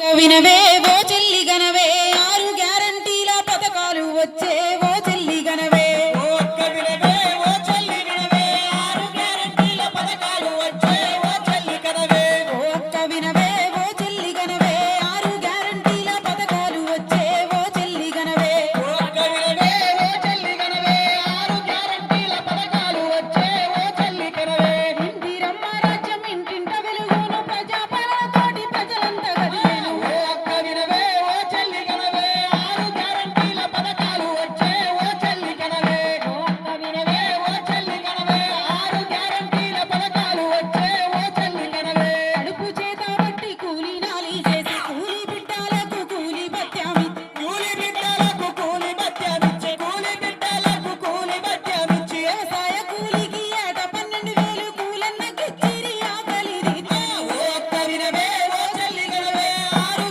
കവിനവേ വേചന ಯಾರು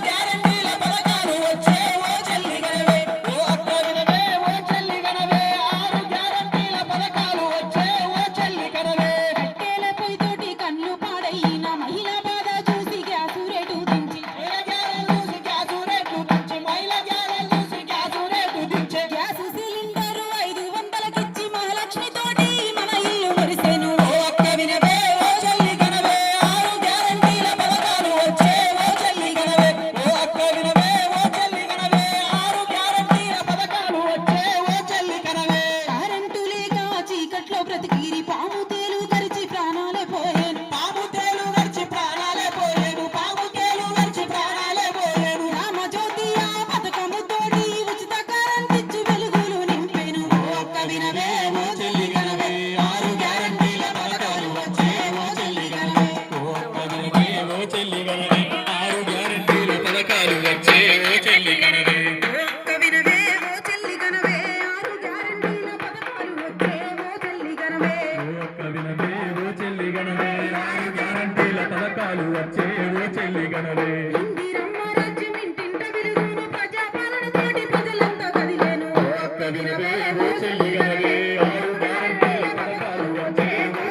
బ్రతికిరి పాము తేలు తరిచి ప్రాణాలే పోయేను. పాము తేలు తరిచి ప్రాణాలే పోయేను. పాము తేలు తరిచి ప్రాణాలే పోయేను. రామ జ్యోతి ఆ పథకము తోటి ఉచిత కరెంట్ వెలుగులు నింపెను. ఒక్క వినవే చెల్లి గనవే ఆరు గ్యారంటీల పథకాలు వచ్చే ఓ చెల్లి గనవే ఒక్క వినవే చెల్లి గనవే ఆరు గ్యారంటీల పథకాలు వచ్చే చెల్లి వినవే ఓ చెల్లి గణవే గ్యారంటీల పథకాలు వచ్చే ఓ చెల్లి గణవే వినవే ఓ చెల్లి గణవే ఆరు గ్యారంటీల పథకాలు వచ్చే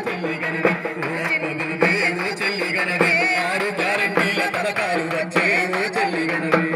చెల్లి గణవే ఓ చెల్లి గణవే ఆరు గ్యారంటీల పథకాలు వచ్చే ఓ చెల్లి గణవే